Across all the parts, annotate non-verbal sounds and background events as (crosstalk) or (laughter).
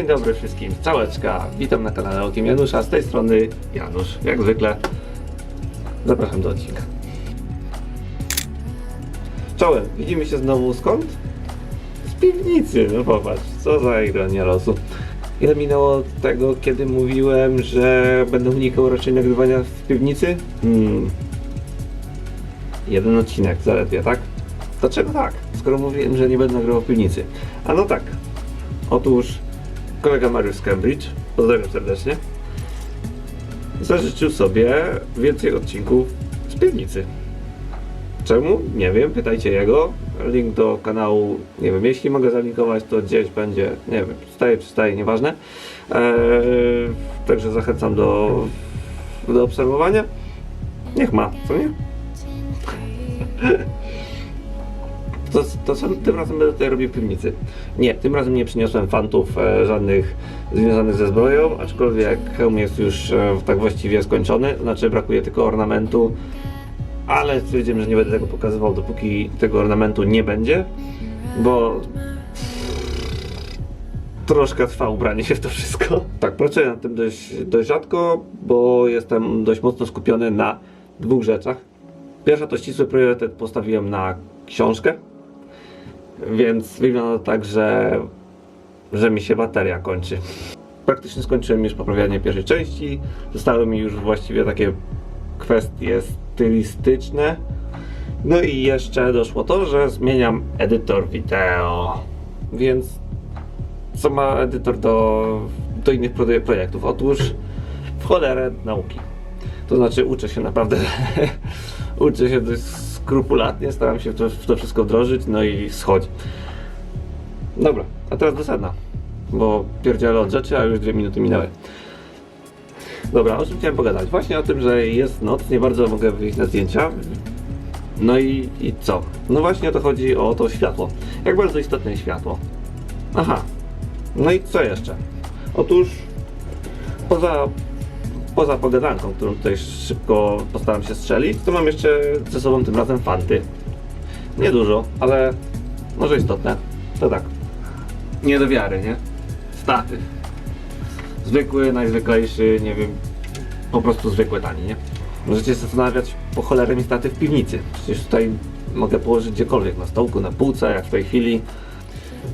Dzień dobry wszystkim, całeczka. Witam na kanale Okiem Janusza, z tej strony Janusz. Jak zwykle zapraszam do odcinka. Czołem, widzimy się znowu skąd? Z piwnicy, no popatrz, co za ironia losu. Ile minęło od tego, kiedy mówiłem, że będę unikał raczej nagrywania w piwnicy? Hmm. Jeden odcinek zaledwie, tak? Dlaczego tak? Skoro mówiłem, że nie będę nagrywał w piwnicy. A no tak. Otóż kolega Mariusz z Cambridge, pozdrawiam serdecznie, zażyczył sobie więcej odcinków z piwnicy. Czemu? Nie wiem, pytajcie jego. Link do kanału, nie wiem, jeśli mogę zalinkować, to gdzieś będzie, nie wiem, staje, przystaje, nieważne. Eee, także zachęcam do, do obserwowania. Niech ma, co nie? (laughs) To, to tym razem będę tutaj robił piwnicy. Nie, tym razem nie przyniosłem fantów e, żadnych związanych ze zbroją, aczkolwiek hełm jest już e, tak właściwie skończony, znaczy brakuje tylko ornamentu, ale stwierdziłem, że nie będę tego pokazywał, dopóki tego ornamentu nie będzie, bo troszkę trwa ubranie się w to wszystko. Tak, pracuję nad tym dość, dość rzadko, bo jestem dość mocno skupiony na dwóch rzeczach. Pierwsza to ścisły priorytet postawiłem na książkę, więc wygląda tak, że, że mi się bateria kończy. Praktycznie skończyłem już poprawianie pierwszej części. Zostały mi już właściwie takie kwestie stylistyczne. No i jeszcze doszło to, że zmieniam edytor wideo. Więc co ma edytor do, do innych pro- projektów? Otóż w cholerę nauki. To znaczy uczę się naprawdę, (laughs) uczę się dość skrupulatnie, staram się w to, w to wszystko wdrożyć, no i schodzi. Dobra, a teraz do sedna, bo pierdzielę od rzeczy, a już dwie minuty minęły. Dobra, o czym chciałem pogadać? Właśnie o tym, że jest noc, nie bardzo mogę wyjść na zdjęcia. No i, i co? No właśnie o to chodzi, o to światło. Jak bardzo istotne jest światło. Aha, no i co jeszcze? Otóż poza, poza pogadanką, którą tutaj szybko postaram się strzelić, to mam jeszcze ze sobą tym razem fanty. Niedużo, ale może istotne. To tak. Nie do wiary, nie? Statyw. Zwykły, najzwyklejszy, nie wiem, po prostu zwykły tani, nie? Możecie się zastanawiać, po cholerę mi statyw w piwnicy. Przecież tutaj mogę położyć gdziekolwiek, na stołku, na półce, jak w tej chwili.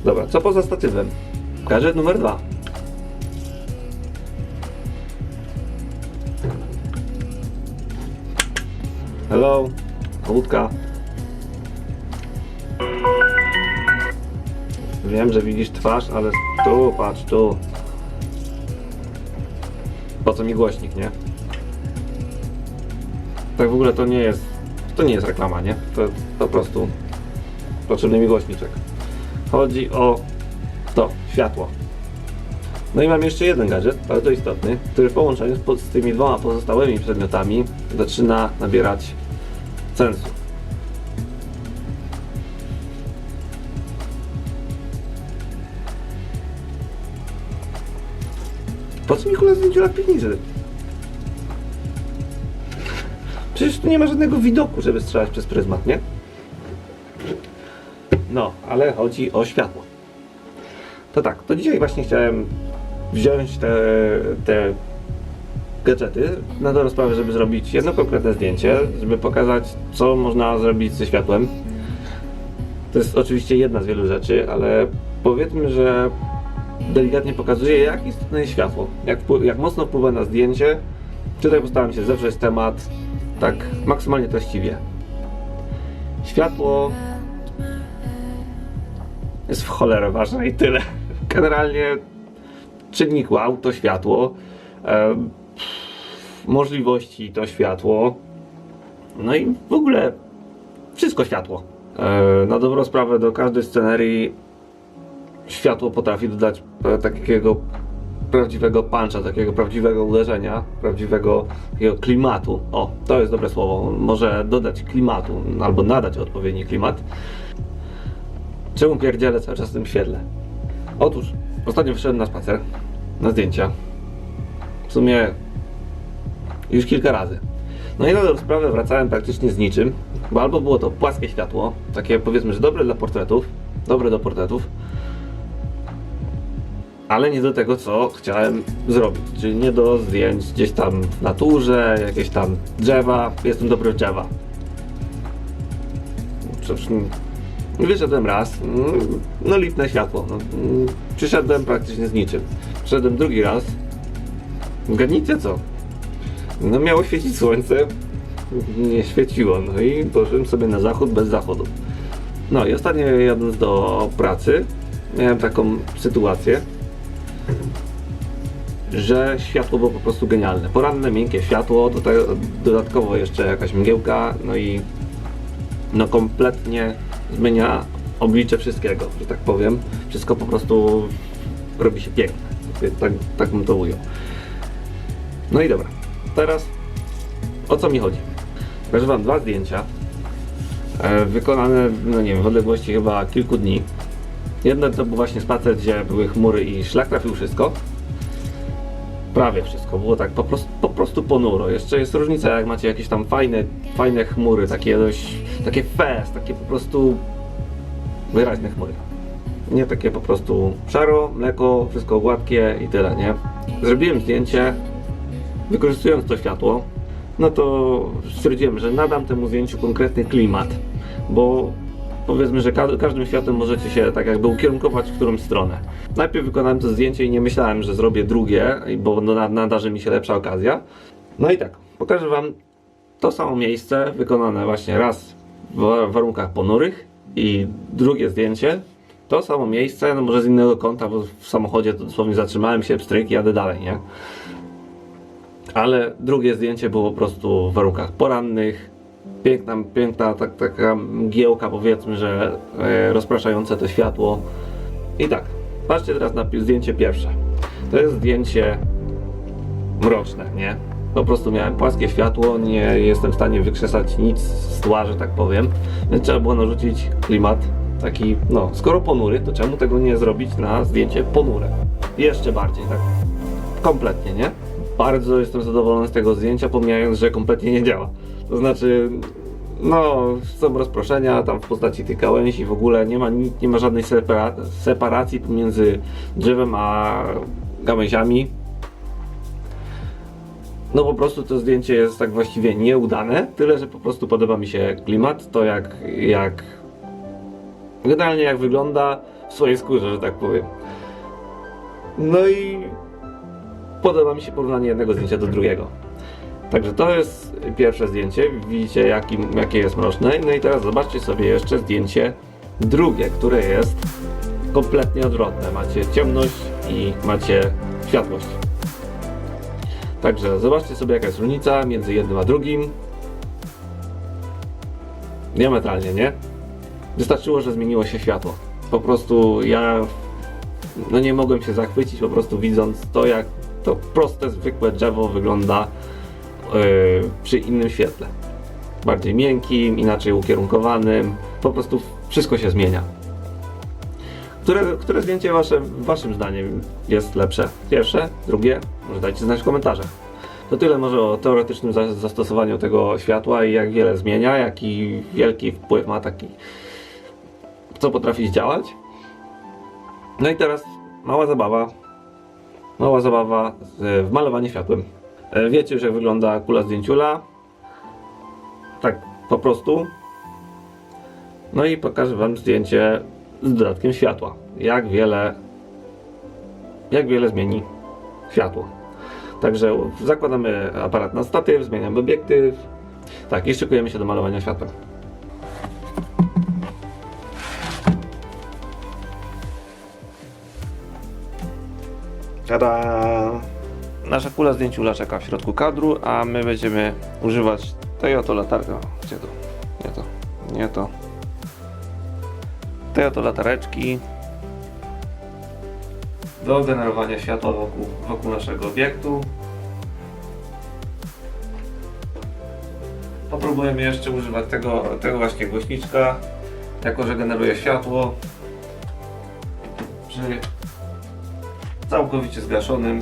Dobra, co poza statywem? Gadżet numer dwa. Hello, łódka. Wiem, że widzisz twarz, ale tu, patrz, tu. Po co mi głośnik, nie? Tak w ogóle to nie jest, to nie jest reklama, nie? To po prostu potrzebny mi głośniczek. Chodzi o to, światło. No i mam jeszcze jeden gadżet, bardzo istotny, który w połączeniu z, z tymi dwoma pozostałymi przedmiotami zaczyna nabierać sensu. Po co mi kula zdjęcia piwnicy? Przecież tu nie ma żadnego widoku, żeby strzelać przez pryzmat, nie? No, ale chodzi o światło. To tak, to dzisiaj właśnie chciałem wziąć te, te gadżety na dobrą sprawę, żeby zrobić jedno konkretne zdjęcie, żeby pokazać, co można zrobić ze światłem. To jest oczywiście jedna z wielu rzeczy, ale powiedzmy, że delikatnie pokazuje, jak istotne jest światło, jak, jak mocno wpływa na zdjęcie. Tutaj postaram się zewrzeć temat tak maksymalnie treściwie. Światło jest w cholerę ważne i tyle. Generalnie czynnik wow to światło, em, możliwości to światło, no i w ogóle wszystko światło. E, na dobrą sprawę do każdej scenerii światło potrafi dodać e, takiego prawdziwego puncha, takiego prawdziwego uderzenia, prawdziwego takiego klimatu. O, to jest dobre słowo. Może dodać klimatu, albo nadać odpowiedni klimat. Czemu pierdzielę cały czas w tym świetle? Otóż, ostatnio wyszedłem na spacer, na zdjęcia. W sumie już kilka razy. No i na dobrą sprawę wracałem praktycznie z niczym, bo albo było to płaskie światło, takie powiedzmy, że dobre dla portretów, dobre do portretów, ale nie do tego, co chciałem zrobić. Czyli nie do zdjęć gdzieś tam w naturze, jakieś tam drzewa. Jestem dobry w drzewa. Przecież wyszedłem raz, no lipne światło. No, przyszedłem praktycznie z niczym. Przyszedłem drugi raz. Zgadnijcie co? No miało świecić słońce, nie świeciło, no i poszedłem sobie na zachód bez zachodu. No i ostatnio jadąc do pracy miałem taką sytuację, że światło było po prostu genialne. Poranne, miękkie światło, tutaj dodatkowo jeszcze jakaś mgiełka, no i no kompletnie zmienia oblicze wszystkiego, że tak powiem. Wszystko po prostu robi się piękne. Tak, tak bym to ujął. No i dobra, teraz o co mi chodzi? Pokażę Wam dwa zdjęcia e, wykonane, no nie wiem, w odległości chyba kilku dni. Jedno to był właśnie spacer, gdzie były chmury i szlak trafił wszystko. Prawie wszystko, było tak po prostu, po prostu ponuro. Jeszcze jest różnica, jak macie jakieś tam fajne, fajne chmury, takie dość, takie fest, takie po prostu wyraźne chmury. Nie takie po prostu szaro, mleko, wszystko gładkie i tyle, nie? Zrobiłem zdjęcie, wykorzystując to światło, no to stwierdziłem, że nadam temu zdjęciu konkretny klimat, bo powiedzmy, że ka- każdym światłem możecie się tak jakby ukierunkować w którąś stronę. Najpierw wykonałem to zdjęcie i nie myślałem, że zrobię drugie, bo no, na- nadarzy mi się lepsza okazja. No i tak, pokażę Wam to samo miejsce wykonane właśnie raz w wa- warunkach ponurych i drugie zdjęcie to samo miejsce, no może z innego kąta, bo w samochodzie to dosłownie zatrzymałem się, pstryk jadę dalej, nie? Ale drugie zdjęcie było po prostu w warunkach porannych. Piękna, piękna tak, taka mgiełka powiedzmy, że e, rozpraszające to światło. I tak, patrzcie teraz na zdjęcie pierwsze. To jest zdjęcie mroczne, nie? Po prostu miałem płaskie światło, nie jestem w stanie wykrzesać nic z tła, że tak powiem. Więc trzeba było narzucić klimat taki, no, skoro ponury, to czemu tego nie zrobić na zdjęcie ponure? Jeszcze bardziej, tak kompletnie, nie? Bardzo jestem zadowolony z tego zdjęcia, pomijając, że kompletnie nie działa. To znaczy, no, są rozproszenia tam w postaci tych gałęzi, w ogóle nie ma, ni- nie ma żadnej separa separacji pomiędzy drzewem a gałęziami. No po prostu to zdjęcie jest tak właściwie nieudane, tyle że po prostu podoba mi się klimat, to jak, jak generalnie jak wygląda w swojej skórze, że tak powiem. No i podoba mi się porównanie jednego zdjęcia do drugiego. Także to jest pierwsze zdjęcie, widzicie jakim, jakie jest mroczne. No i teraz zobaczcie sobie jeszcze zdjęcie drugie, które jest kompletnie odwrotne. Macie ciemność i macie światłość. Także zobaczcie sobie jaka jest różnica między jednym a drugim. Diametralnie, nie? Wystarczyło, że zmieniło się światło. Po prostu ja no nie mogłem się zachwycić po prostu widząc to jak to proste, zwykłe drzewo wygląda yy, przy innym świetle. Bardziej miękkim, inaczej ukierunkowanym, po prostu wszystko się zmienia. Które, które zdjęcie wasze, waszym zdaniem jest lepsze? Pierwsze? Drugie? Może dajcie znać w komentarzach. To tyle może o teoretycznym za- zastosowaniu tego światła i jak wiele zmienia, jaki wielki wpływ ma taki, co potrafi zdziałać. No i teraz mała zabawa. Mała zabawa z- w malowanie światłem. E, Wiecie już jak wygląda kula zdjęciula. Tak po prostu. No i pokażę wam zdjęcie z dodatkiem światła. Jak wiele jak wiele zmieni światło. Także zakładamy aparat na statyw, zmieniamy obiektyw. Tak, i szykujemy się do malowania światłem. Tada! Nasza kula zdjęciula czeka w środku kadru, a my będziemy używać tej oto latarki. Gdzie to? Nie to. Nie to. Tej oto latareczki do generowania światła wokół, wokół naszego obiektu. Popróbujemy jeszcze używać tego, tego właśnie głośniczka, jako że generuje światło przy całkowicie zgaszonym.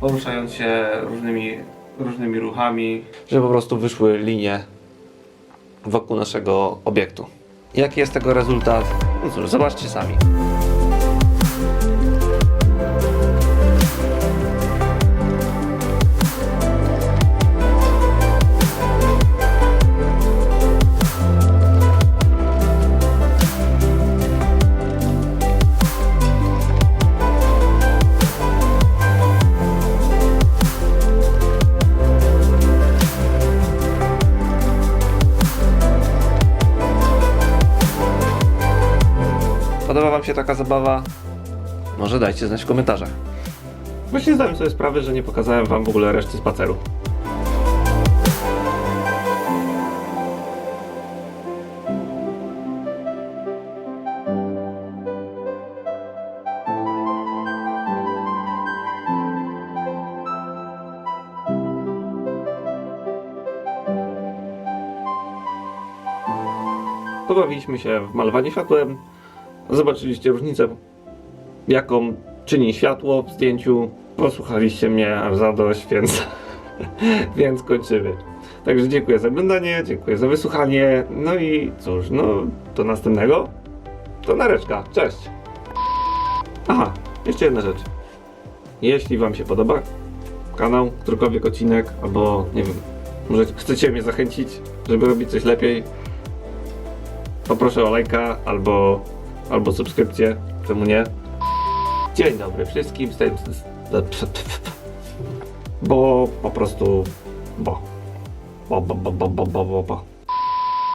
Poruszając się różnymi, różnymi ruchami, żeby po prostu wyszły linie wokół naszego obiektu. Jaki jest tego rezultat? No cóż, zobaczcie sami. Się taka zabawa? Może dajcie znać w komentarzach. Właśnie zdałem sobie sprawę, że nie pokazałem Wam w ogóle reszty spaceru. Pobawiliśmy się w malowanie światłem. Zobaczyliście różnicę, jaką czyni światło w zdjęciu. Posłuchaliście mnie aż za dość, więc, (laughs) więc kończymy. Także dziękuję za oglądanie, dziękuję za wysłuchanie. No i cóż, no do następnego. To nareczka. Cześć. Aha, jeszcze jedna rzecz. Jeśli Wam się podoba kanał, którykolwiek odcinek, albo nie wiem, może chcecie mnie zachęcić, żeby robić coś lepiej, poproszę o lajka albo, albo subskrypcję, czemu nie. Dzień dobry wszystkim, z. Bo po prostu... Bo. Bo, bo, bo, bo, bo, bo, bo.